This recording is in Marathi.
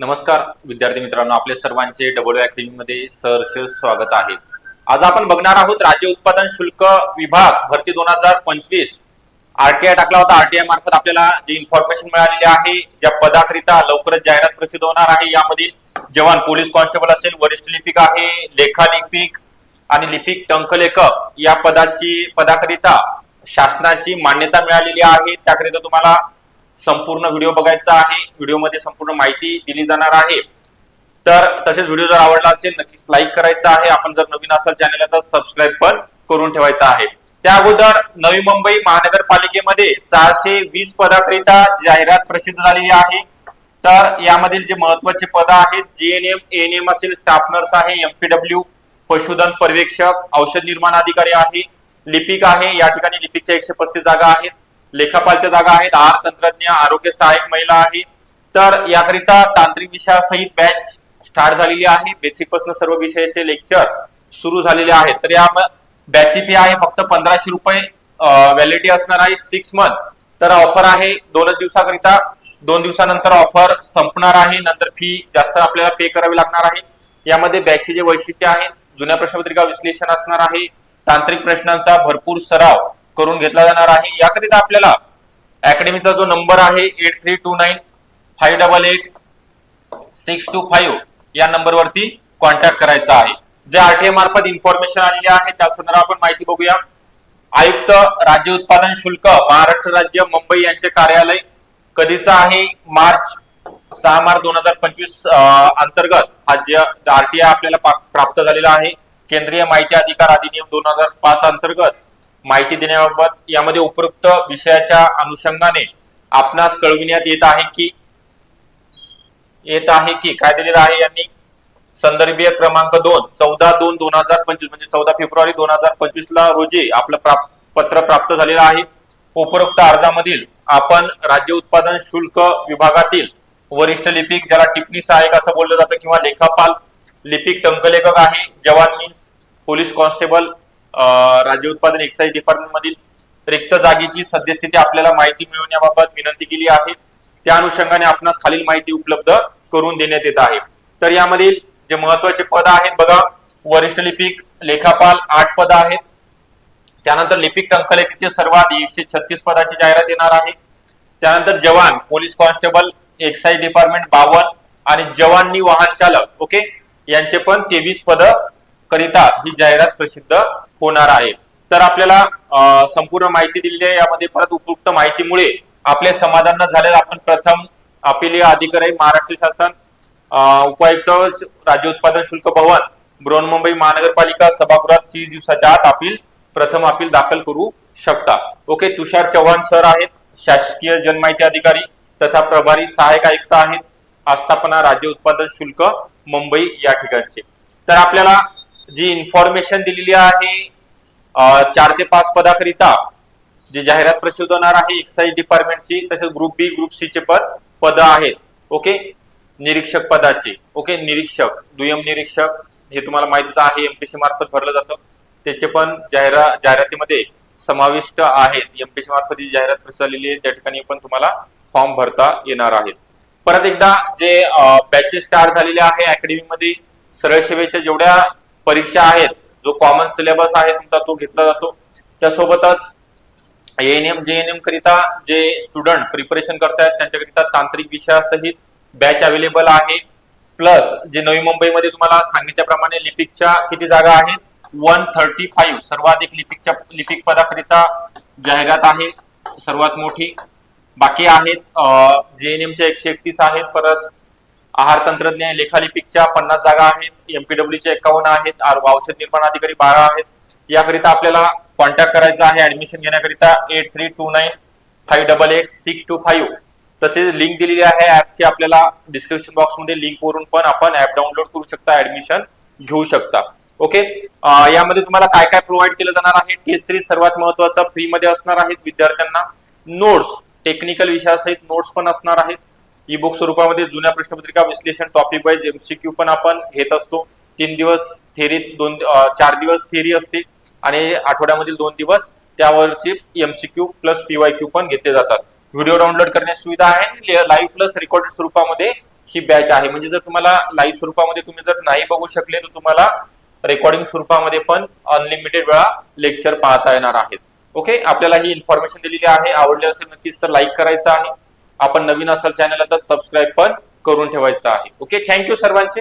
नमस्कार विद्यार्थी मित्रांनो. आपले सर्वांचे डब्ल्यू अकॅडमी मध्ये सहर्ष स्वागत आहे. आज आपण बघणार आहोत राज्य उत्पादन शुल्क विभाग भरती दोन हजार पंचवीस. आरटीआय टाकला होता. आरटीआय मार्फत आपल्याला जी इन्फॉर्मेशन मिळालेली आहे ज्या पदाकरिता लवकरच जाहिरात प्रसिद्ध होणार आहे यामधील जवान पोलीस कॉन्स्टेबल असेल वरिष्ठ लिपिक आहे लेखा लिपिक आणि लिपिक टंकलेखक या पदाची पदाकरिता शासनाची मान्यता मिळालेली आहे. त्याकरिता तुम्हाला संपूर्ण व्हिडिओ बघायचा आहे. व्हिडिओमध्ये संपूर्ण माहिती दिली जाणार आहे. तर तसेच व्हिडिओ जर आवडला असेल नक्कीच लाईक करायचा आहे. आपण जर नवीन असाल चॅनलला तर सबस्क्राईब पण करून ठेवायचा आहे. त्या अगोदर नवी मुंबई महानगरपालिकेमध्ये सहाशे वीस पदाकरिता जाहिरात प्रसिद्ध झालेली आहे. तर यामधील जे महत्त्वाचे पद आहेत जीएनएम एएनएम असेल स्टाफ नर्स आहे एमपीडब्ल्यू पशुधन पर्यवेक्षक औषध निर्माण अधिकारी आहे लिपिक आहे. या ठिकाणी लिपिकच्या एकशे पस्तीस जागा आहेत. लेखापालच्या जागा आहेत. आहार तंत्रज्ञ आरोग्य सहाय्यक महिला आहे तर याकरिता तांत्रिक विषयासहित बॅच स्टार्ट झालेली आहे. बेसिकपासून सर्व विषयाचे लेक्चर सुरू झालेले आहेत. तर या बॅचची फी आहे फक्त पंधराशे रुपये. व्हॅलिडिटी असणार आहे सिक्स मंथ तर ऑफर आहे दोनच दिवसाकरिता. दोन दिवसानंतर ऑफर संपणार आहे. नंतर फी जास्त आपल्याला पे करावी लागणार आहे. यामध्ये बॅचचे जे वैशिष्ट्य आहे जुन्या प्रश्नपत्रिका विश्लेषण असणार आहे. तांत्रिक प्रश्नांचा भरपूर सराव करून घेतला जाणार आहे. याकरिता आपल्याला अकॅडमीचा जो नंबर आहे eight three two nine five double eight six two five या नंबरवरती कॉन्टॅक्ट करायचा आहे. जे आरटीए मार्फत इन्फॉर्मेशन आलेली आहे त्या संदर्भात आपण माहिती बघूया. आयुक्त राज्य उत्पादन शुल्क महाराष्ट्र राज्य मुंबई यांचे कार्यालय कधीचा आहे? मार्च सहा मार्च दोन हजार पंचवीस अंतर्गत हा जे आरटीआय आपल्याला प्राप्त झालेला आहे. केंद्रीय माहिती अधिकार अधिनियम दोन हजार पाच अंतर्गत माहिती देण्याबाबत यामध्ये उपरोक्त विषयाच्या अनुषंगाने आपणास कळविण्यात येत आहे की येत आहे की काय दिलेलं आहे यांनी? संदर्भीय क्रमांक दोन चौदा दोन दोन हजार पंचवीस म्हणजे चौदा फेब्रुवारी दोन हजार पंचवीस ला रोजी आपलं पत्र प्राप्त झालेलं आहे. उपरोक्त अर्जामधील आपण राज्य उत्पादन शुल्क विभागातील वरिष्ठ लिपिक ज्याला टिपणी सहाय्यक असं बोललं जातं किंवा लेखापाल लिपिक टंकलेखक आहे जवान मीन्स पोलीस कॉन्स्टेबल राज्य उत्पादन एक्साईज डिपार्टमेंट मधील रिक्त जागेची सद्यस्थिती आपल्याला माहिती मिळवण्याबाबत विनंती केली आहे. त्या अनुषंगाने आपणास खालील माहिती उपलब्ध करून देण्यात येत आहे. तर यामधील जे महत्त्वाचे पद आहेत बघा वरिष्ठ लिपिक लेखापाल आठ पद आहेत. त्यानंतर लिपिक टंकलेखीचे सर्वाधिक एकशे छत्तीस पदाची जाहिरात येणार आहे. त्यानंतर जवान पोलीस कॉन्स्टेबल एक्साईज डिपार्टमेंट बावन आणि जवाननी वाहन चालक ओके? यांचे पण तेवीस पद करिता ही जाहिरात प्रसिद्ध होणार आहे. तर आपल्याला संपूर्ण माहिती दिलेली आहे. यामध्ये परत उपयुक्त माहितीमुळे आपले समाधान न झाले आपण प्रथम अपिलीय अधिकारी महाराष्ट्र शासन उपायुक्त राज्य उत्पादन शुल्क भवन बृहन्मुंबई महानगरपालिका सभागृहात तीस दिवसाच्या आत अपील प्रथम अपील दाखल करू शकता. ओके तुषार चव्हाण सर आहेत शासकीय जनमाहिती अधिकारी तथा प्रभारी सहाय्यक आयुक्त आहेत आस्थापना राज्य उत्पादन शुल्क मुंबई या ठिकाणचे. तर आपल्याला जी इन्फॉर्मेशन दिलेली आहे चार ते पाच पदाकरिता जी जाहिरात प्रसिद्ध होणार आहे एक्साईज डिपार्टमेंटची तसेच ग्रुप बी ग्रुप सी चे पद पद आहेत. ओके निरीक्षक पदाचे. ओके निरीक्षक. दुय्यम निरीक्षक. हे तुम्हाला माहितीच आहे एमपीसी मार्फत भरलं जातं. त्याचे पण जाहिरा जाहिरातीमध्ये समाविष्ट आहेत. एमपीसी मार्फत जी जाहिरात प्रसिद्ध झालेली आहे त्या ठिकाणी पण तुम्हाला फॉर्म भरता येणार आहेत. परत एकदा जे बॅचेस स्टार्ट झालेले आहे अकॅडमीमध्ये सरळ सेवेच्या जेवढ्या परीक्षा आहेत जो कॉमन सिलेबस आहे तुमचा तो घेतला जातो. त्यासोबतच एएनएम जेएनएम करिता जे स्टुडंट प्रिपरेशन करतायत त्यांच्याकरिता तांत्रिक विषयासहित बॅच अवेलेबल आहे. प्लस जे नवी मुंबईमध्ये तुम्हाला सांगितल्याप्रमाणे लिपिकच्या किती जागा आहेत? वन थर्टी फाईव्ह सर्वाधिक लिपिकच्या लिपिक पदाकरिता जाहिरात आहे सर्वात मोठी. बाकी आहेत जेएनएमच्या एकशे एकतीस आहेत परत आहार तंत्रज्ञ लेखालिपिकच्या पन्नास जागा आहेत एमपीडब्ल्यूचे एकावन्न आहेत औषध निर्माण अधिकारी बारा आहेत. याकरिता आपल्याला कॉन्टॅक्ट करायचा आहे ऍडमिशन घेण्याकरिता eight three two nine five double eight six two five तसेच लिंक दिलेली आहे ऍपची आपल्याला डिस्क्रिप्शन बॉक्समध्ये लिंक वरून पण आपण ऍप डाउनलोड करू शकता ऍडमिशन घेऊ शकता. ओके यामध्ये तुम्हाला काय काय प्रोव्हाइड केलं जाणार आहे? टेस्ट सिरीज सर्वात महत्त्वाचा फ्री मध्ये असणार आहेत विद्यार्थ्यांना. नोट्स टेक्निकल विषयासहित नोट्स पण असणार आहेत. ई बुक स्वरूपामध्ये जुन्या प्रश्नपत्रिका विश्लेषण टॉपिक वाईज एमसीक्यू पण आपण घेत असतो. तीन दिवस थेरीत दोन चार दिवस थेरी असते. आणि आठवड्यामधील दोन दिवस त्यावरचे एमसीक्यू प्लस पीवाय क्यू पण घेतले जातात. व्हिडिओ डाउनलोड करण्याची सुविधा आहे आणि लाईव्ह प्लस रेकॉर्डेड स्वरूपामध्ये ही बॅच आहे. म्हणजे जर तुम्हाला लाईव्ह स्वरूपामध्ये तुम्ही जर नाही बघू शकले तर तुम्हाला रेकॉर्डिंग स्वरूपामध्ये पण अनलिमिटेड वेळा लेक्चर पाहता येणार आहेत. ओके आपल्याला ही इन्फॉर्मेशन दिलेली आहे. आवडली असेल नक्कीच तर लाईक करायचं आहे. आपण नवीन असाल चॅनलला तर सबस्क्राईब पण करून ठेवायचं आहे. ओके थँक्यू सर्वांचे.